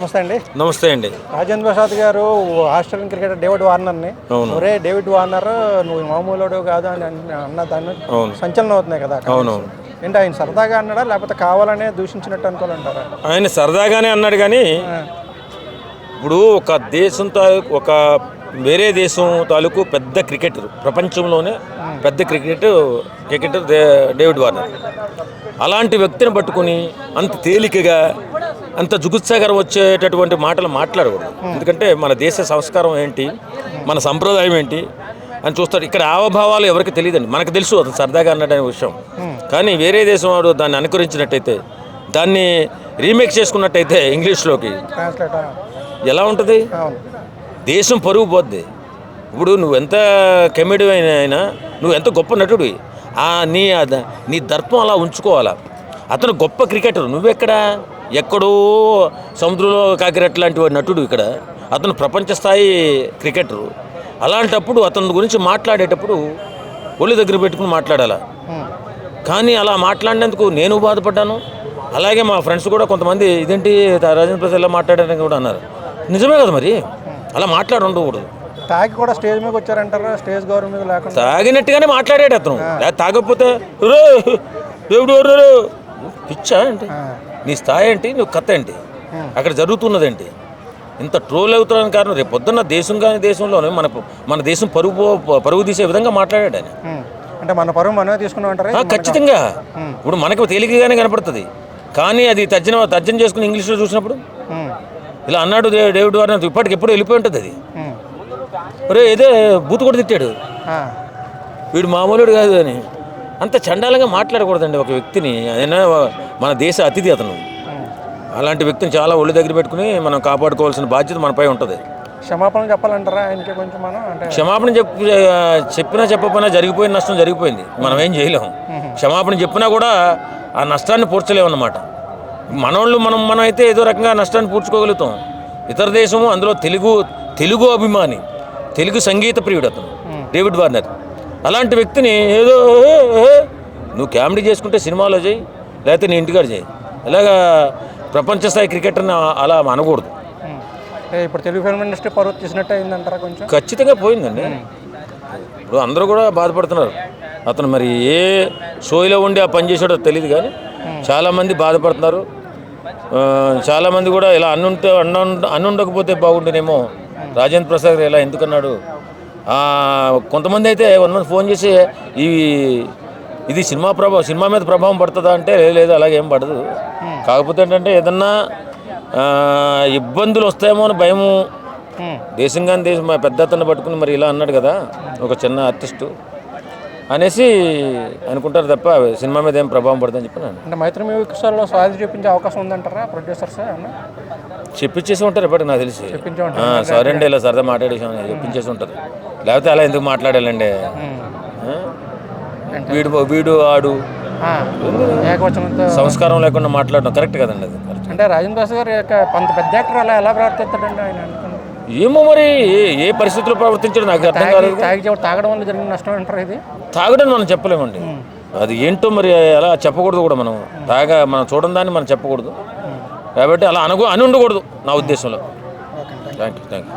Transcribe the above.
నమస్తే అండి. నమస్తే అండి. రాజేంద్ర ప్రసాద్ గారు ఆస్ట్రేలియన్ క్రికెటర్ డేవిడ్ వార్నర్ని. అవును. ఒరే డేవిడ్ వార్నర్ నువ్వు మామూలుడు కాదు అని అన్న- దాన్ని అవును. సంచలనం అవుతున్నాయి కదా అవునవును. ఏంటి ఆయన సరదాగా అన్నాడా లేకపోతే కావాలనే దూషించినట్టు అనుకోవాలంటారా? ఆయన సరదాగానే అన్నాడు కానీ ఇప్పుడు ఒక దేశం తాలూకు ఒక వేరే దేశం తాలూకు పెద్ద క్రికెటర్ ప్రపంచంలోనే పెద్ద క్రికెట్ క్రికెటర్ డేవిడ్ వార్నర్. అలాంటి వ్యక్తిని పట్టుకుని అంత తేలికగా అంత జుగుత్సాగరం వచ్చేటటువంటి మాటలు మాట్లాడకూడదు. ఎందుకంటే మన దేశ సంస్కారం ఏంటి? మన సంప్రదాయం ఏంటి? అని చూస్తారు. ఇక్కడ హావభావాలు ఎవరికి తెలియదండి. మనకు తెలుసు అతను సరదాగా అన్నదనే విషయం. కానీ వేరే దేశం వాడు దాన్ని అనుకరించినట్టయితే దాన్ని రీమేక్ చేసుకున్నట్టయితే ఇంగ్లీష్లోకి. ఎలా ఉంటుంది? దేశం పరుగు పోద్ది. ఇప్పుడు నువ్వు ఎంత కమెడీ అయినా నువ్వు ఎంత గొప్ప నటుడివి ఆ నీ నీ దర్పం అలా ఉంచుకోవాలా. అతను గొప్ప క్రికెటర్. నువ్వెక్కడ? ఎక్కడో సముద్రంలో కాకిరెట్ లాంటి వాడు నటుడు ఇక్కడ. అతను ప్రపంచ స్థాయి క్రికెటరు. అలాంటప్పుడు అతని గురించి మాట్లాడేటప్పుడు ఒళ్ళు దగ్గర పెట్టుకుని మాట్లాడాలా. కానీ అలా మాట్లాడినందుకు నేను బాధపడ్డాను. అలాగే మా ఫ్రెండ్స్ కూడా కొంతమంది ఇదేంటి రాజేంద్ర ప్రసాద్ ఇలా మాట్లాడారని కూడా అన్నారు. నిజమే కదా మరి? అలా మాట్లాడి ఉండకూడదు తాగి కూడా స్టేజ్ మీద వచ్చారంటారా? స్టేజ్ గౌరవం మీద లేకుండా? తాగినట్టుగానే మాట్లాడాడు అతను. తాగకపోతే "రే, దేవుడు పిచ్చా ఏంటి? ఆ. నీ స్థాయి ఏంటి? నువ్వు కథ ఏంటి? అక్కడ జరుగుతున్నదేంటి ఇంత ట్రోల్ అవుతున్నాను కారణం రేపు పొద్దున్న దేశం కానీ దేశంలోనే మన మన దేశం పరుగు పరుగు తీసే విధంగా మాట్లాడాడు ఆయన. అంటే మన పరువు మనమే తీసుకున్నాం అంటారా? ఆ, ఖచ్చితంగా. ఇప్పుడు మనకు తేలికగానే కనపడుతుంది. కానీ అది తర్జన తర్జన చేసుకుని ఇంగ్లీష్లో చూసినప్పుడు. ఇలా అన్నాడు డేవిడ్ వార్నర్ ఇప్పటికి ఎప్పుడు వెళ్ళిపోయి ఉంటుంది అది. ఒరే ఇదే బూతు కూడా తిట్టాడు. వీడు మామూలుడు కాదు అని. అంత చండాలంగా మాట్లాడకూడదండి ఒక వ్యక్తిని. ఆయన మన దేశ అతిథి అతను. అలాంటి వ్యక్తిని చాలా ఒళ్ళు దగ్గర పెట్టుకుని మనం కాపాడుకోవాల్సిన బాధ్యత మనపై ఉంటుంది. క్షమాపణ చెప్పాలంటారా ఆయనకి కొంచెం మనం అంటే క్షమాపణ చెప్పు చెప్పినా చెప్పకపోయినా జరిగిపోయిన నష్టం జరిగిపోయింది. మనం ఏం చేయలేము క్షమాపణ చెప్పినా కూడా ఆ నష్టాన్ని పూడ్చలేము అన్నమాట మనోళ్ళు మనం మనం అయితే ఏదో రకంగా నష్టాన్ని పూడ్చుకోగలుగుతాం. ఇతర దేశము అందులో తెలుగు తెలుగు అభిమాని తెలుగు సంగీత ప్రియుడు అతను డేవిడ్ వార్నర్. అలాంటి వ్యక్తిని ఏదో "ఏ, ఏ, నువ్వు కామెడీ చేసుకుంటే సినిమాలో చేయి లేకపోతే నీ ఇంటికాడ చేయి. ఇలాగా ప్రపంచ స్థాయి క్రికెటర్ని అలా అనకూడదు. ఇప్పుడు తెలుగు ఫిల్మ్ ఇండస్ట్రీ పరువు తీసినట్టు అయిందంటారా కొంచెం? ఖచ్చితంగా పోయిందండి. ఇప్పుడు అందరూ కూడా బాధపడుతున్నారు. అతను మరి ఏ షోలో ఉండి ఆ పని చేసాడో తెలియదు కానీ చాలామంది బాధపడుతున్నారు. చాలామంది కూడా ఇలా అన్నుంటే అన్న అన్నుండకపోతే బాగుండేనేమో రాజేంద్ర ప్రసాద్ గారు ఇలా ఎందుకన్నాడు? కొంతమంది అయితే కొంతమంది ఫోన్ చేసి ఈ ఇది సినిమా ప్రభావం సినిమా మీద ప్రభావం పడుతుందా అంటే లేదు అలాగే పడదు. కాకపోతే ఏంటంటే ఏదన్నా ఇబ్బందులు వస్తాయేమో అని భయము. ఉమ్. దేశం పెద్ద అతన్ని పట్టుకుని మరి ఇలా అన్నాడు కదా ఒక చిన్న ఆర్టిస్టు. అనేసి అనుకుంటారు తప్ప సినిమా మీద ఏం ప్రభావం పడుతుందని చెప్పి నేను. అంటే మైత్రి మ్యూజిక్స్లో స్వాతి చూపించే అవకాశం ఉందంటారా ప్రొడ్యూసర్స్ చెప్పించేసి ఉంటారు ఎప్పటికి నాకు తెలిసి. సరే అండి ఇలా సరదా మాట్లాడేసాం చెప్పించేసి ఉంటారు. లేకపోతే అలా ఎందుకు మాట్లాడాలండి? వీడు వీడు ఆడు. సంస్కారం లేకుండా మాట్లాడడం కరెక్ట్ కదండి అది. అంటే రాజేంద్ర ప్రసాద్ గారు యొక్క అంత పెద్ద యాక్టర్ అలా ఎలా ప్రవర్తిస్తాడండి ఆయన? ఏమో మరి? ఏ- ఏ పరిస్థితుల్లో ప్రవర్తించడం నాకు అర్థం కాలేదు. తాగి తాగడం వల్ల జరిగిన నష్టం అంటారు ఇది? తాగడం మనం చెప్పలేమండి. అది ఏంటో మరి అలా చెప్పకూడదు కూడా మనం. తాగా మనం చూడడం దాన్ని మనం చెప్పకూడదు. కాబట్టి అలా అనకు అని ఉండకూడదు నా ఉద్దేశంలో. Thank you thank you